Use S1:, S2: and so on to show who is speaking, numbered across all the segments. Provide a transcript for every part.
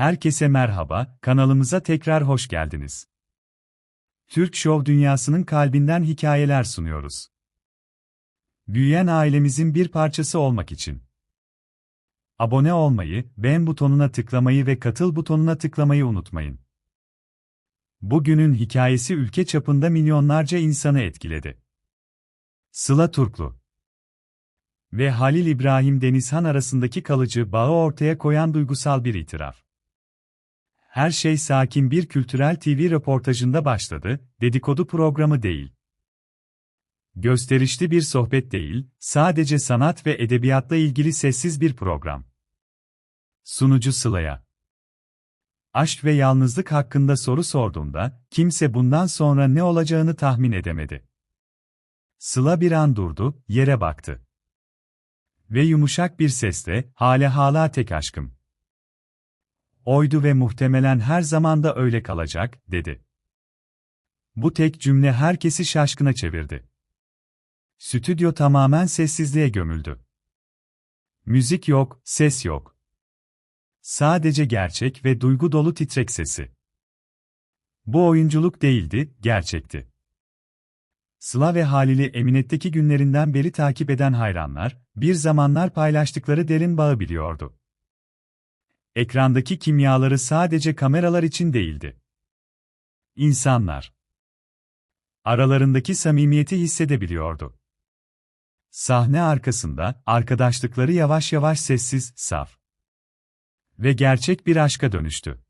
S1: Herkese merhaba, kanalımıza tekrar hoş geldiniz. Türk Show dünyasının kalbinden hikayeler sunuyoruz. Büyüyen ailemizin bir parçası olmak için. Abone olmayı, beğen butonuna tıklamayı ve katıl butonuna tıklamayı unutmayın. Bugünün hikayesi ülke çapında milyonlarca insanı etkiledi. Sıla Turklu ve Halil İbrahim Denizhan arasındaki kalıcı bağı ortaya koyan duygusal bir itiraf. Her şey sakin bir kültürel TV röportajında başladı, dedikodu programı değil. Gösterişli bir sohbet değil, sadece sanat ve edebiyatla ilgili sessiz bir program. Sunucu Sıla'ya Aşk ve yalnızlık hakkında soru sorduğunda, kimse bundan sonra ne olacağını tahmin edemedi. Sıla bir an durdu, yere baktı. Ve yumuşak bir sesle, hale hala tek aşkım oydu ve muhtemelen her zaman da öyle kalacak, dedi. Bu tek cümle herkesi şaşkına çevirdi. Stüdyo tamamen sessizliğe gömüldü. Müzik yok, ses yok. Sadece gerçek ve duygu dolu titrek sesi. Bu oyunculuk değildi, gerçekti. Sıla ve Halil'i Eminet'teki günlerinden beri takip eden hayranlar, bir zamanlar paylaştıkları derin bağı biliyordu ekrandaki kimyaları sadece kameralar için değildi. İnsanlar aralarındaki samimiyeti hissedebiliyordu. Sahne arkasında arkadaşlıkları yavaş yavaş sessiz, saf ve gerçek bir aşka dönüştü.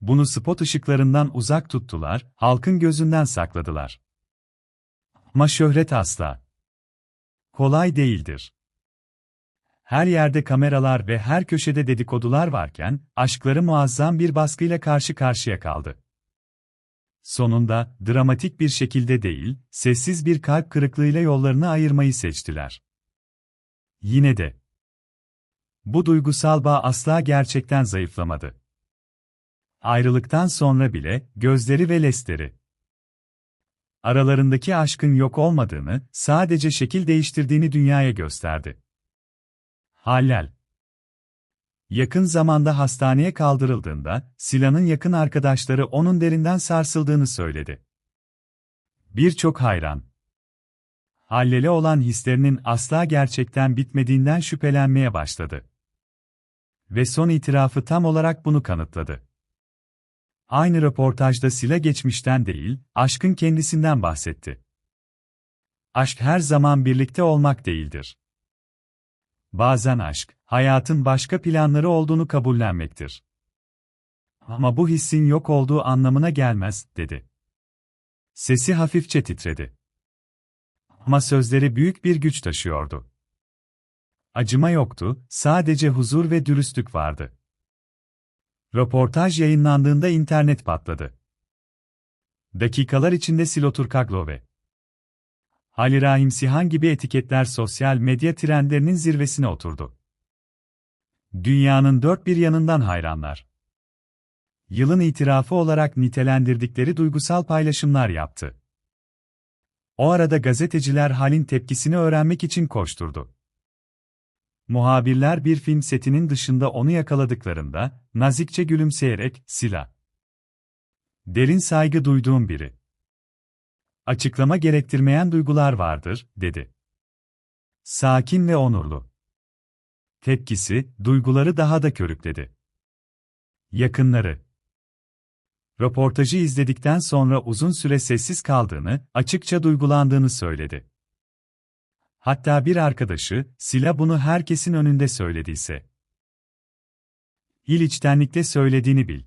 S1: Bunu spot ışıklarından uzak tuttular, halkın gözünden sakladılar. Ama şöhret asla kolay değildir. Her yerde kameralar ve her köşede dedikodular varken, aşkları muazzam bir baskıyla karşı karşıya kaldı. Sonunda, dramatik bir şekilde değil, sessiz bir kalp kırıklığıyla yollarını ayırmayı seçtiler. Yine de, bu duygusal bağ asla gerçekten zayıflamadı. Ayrılıktan sonra bile, gözleri ve lesleri, aralarındaki aşkın yok olmadığını, sadece şekil değiştirdiğini dünyaya gösterdi. Hallel Yakın zamanda hastaneye kaldırıldığında, Sila'nın yakın arkadaşları onun derinden sarsıldığını söyledi. Birçok hayran. Hallel'e olan hislerinin asla gerçekten bitmediğinden şüphelenmeye başladı. Ve son itirafı tam olarak bunu kanıtladı. Aynı röportajda Sila geçmişten değil, aşkın kendisinden bahsetti. Aşk her zaman birlikte olmak değildir. Bazen aşk, hayatın başka planları olduğunu kabullenmektir. Ama bu hissin yok olduğu anlamına gelmez, dedi. Sesi hafifçe titredi. Ama sözleri büyük bir güç taşıyordu. Acıma yoktu, sadece huzur ve dürüstlük vardı. Röportaj yayınlandığında internet patladı. Dakikalar içinde Siloturkaglo ve Ali Rahim Sihan gibi etiketler sosyal medya trendlerinin zirvesine oturdu. Dünyanın dört bir yanından hayranlar. Yılın itirafı olarak nitelendirdikleri duygusal paylaşımlar yaptı. O arada gazeteciler halin tepkisini öğrenmek için koşturdu. Muhabirler bir film setinin dışında onu yakaladıklarında, nazikçe gülümseyerek, sila. Derin saygı duyduğum biri açıklama gerektirmeyen duygular vardır, dedi. Sakin ve onurlu. Tepkisi, duyguları daha da körükledi. Yakınları. Röportajı izledikten sonra uzun süre sessiz kaldığını, açıkça duygulandığını söyledi. Hatta bir arkadaşı, Sila bunu herkesin önünde söylediyse. İl içtenlikle söylediğini bil.